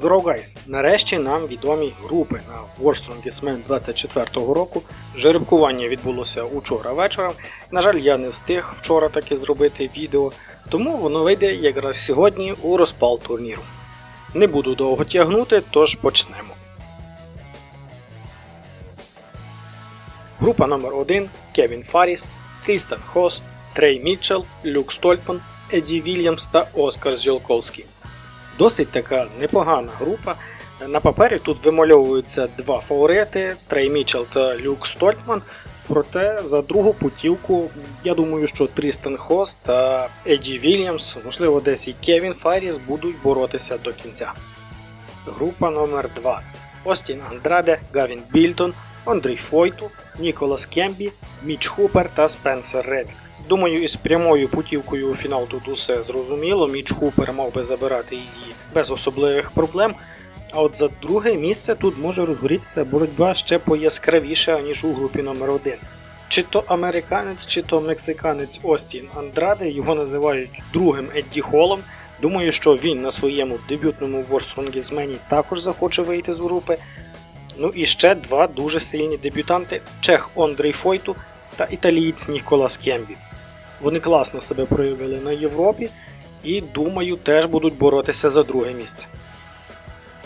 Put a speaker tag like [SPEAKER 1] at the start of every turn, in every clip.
[SPEAKER 1] Здоров! Нарешті нам відомі групи на World Strongest Man 24 року. Жеребкування відбулося учора вечором. На жаль, я не встиг вчора таки зробити відео, тому воно вийде якраз сьогодні у розпал турніру. Не буду довго тягнути, тож почнемо. Група номер 1 Кевін Фарріс, Крістен Хос, Трей Мітчелл, Люк Стольпан, Еді Вільямс та Оскар Зьолковський. Досить така непогана група. На папері тут вимальовуються два фаворити Трей Мітчелл та Люк Стольтман. Проте за другу путівку, я думаю, що Трістен Хос та Еді Вільямс, можливо, десь і Кевін Фарріс будуть боротися до кінця. Група номер 2 Остін Андраде, Гавін Більтон, Андрій Фойту, Ніколас Кембі, Міч Хупер та Спенсер Реддік. Думаю, із прямою путівкою у фінал тут усе зрозуміло. Міч Хупер мав би забирати її без особливих проблем. А от за друге місце тут може розгорітися боротьба ще пояскравіша, ніж у групі номер 1 Чи то американець, чи то мексиканець Остін Андраде, його називають другим Едді Холом. Думаю, що він на своєму дебютному Strongest Man також захоче вийти з групи. Ну і ще два дуже сильні дебютанти: Чех Ондрій Фойту та італієць Ніколас Кембі. Вони класно себе проявили на Європі і, думаю, теж будуть боротися за друге місце.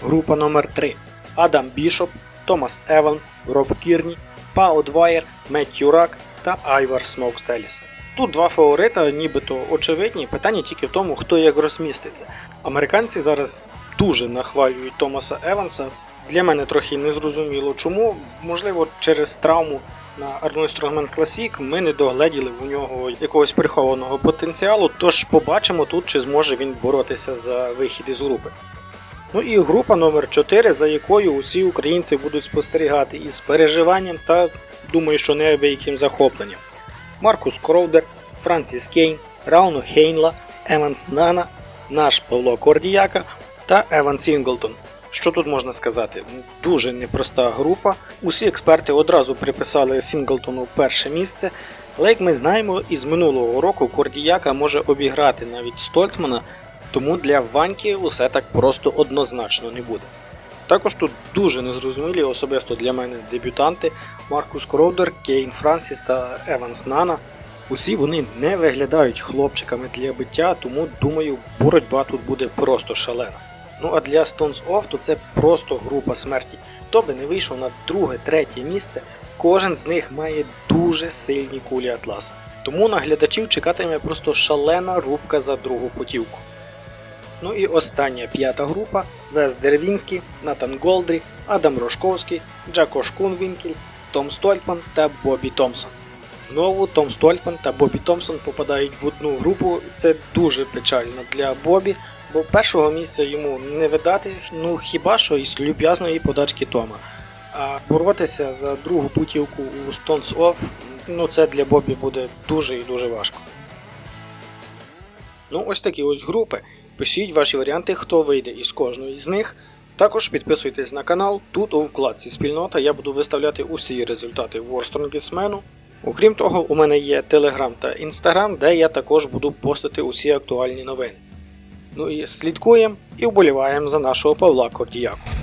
[SPEAKER 1] Група номер 3 Адам Бішоп, Томас Еванс, Роб Кірні, Пао Двайер, Меттью Рак та Айвар Смоукстеліс. Тут два фаворита, нібито очевидні. Питання тільки в тому, хто як розміститься. Американці зараз дуже нахвалюють Томаса Еванса. Для мене трохи незрозуміло чому. Можливо, через травму на Arnold Strongman Classic ми не догледіли у нього якогось прихованого потенціалу, тож побачимо тут, чи зможе він боротися за вихід із групи. Ну і група номер 4 за якою усі українці будуть спостерігати із переживанням та, думаю, що неабияким захопленням. Маркус Кроудер, Франсіс Кейн, Рауно Хейнла, Еванс Нана, наш Павло Кордіяка та Еван Сінглтон. Що тут можна сказати? Дуже непроста група. Усі експерти одразу приписали Сінглтону перше місце, але як ми знаємо, із минулого року Кордіяка може обіграти навіть Стольтмана, тому для Ваньки усе так просто однозначно не буде. Також тут дуже незрозумілі, особисто для мене дебютанти Маркус Кроудер, Кейн Франсіс та Еванс Нана. Усі вони не виглядають хлопчиками для биття, тому думаю, боротьба тут буде просто шалена. Ну а для Stones Off то це просто група смерті. Хто би не вийшов на друге, третє місце, кожен з них має дуже сильні кулі Атласа. Тому на глядачів чекатиме просто шалена рубка за другу путівку. Ну і остання п'ята група Вес Дервінський, Натан Голдрі, Адам Рожковський, Джако Шкунвінкель, Том Стольтман та Бобі Томпсон. Знову Том Стольтман та Бобі Томпсон попадають в одну групу. Це дуже печально для Бобі, бо першого місця йому не видати, ну хіба що із люб'язної подачки Тома. А боротися за другу путівку у Stones Off, ну це для Бобі буде дуже і дуже важко. Ну, ось такі ось групи. Пишіть ваші варіанти, хто вийде із кожної з них. Також підписуйтесь на канал. Тут у вкладці спільнота я буду виставляти усі результати War Strongest Окрім того, у мене є Telegram та Instagram, де я також буду постити усі актуальні новини. Ну і слідкуємо і вболіваємо за нашого Павла Кордіяку.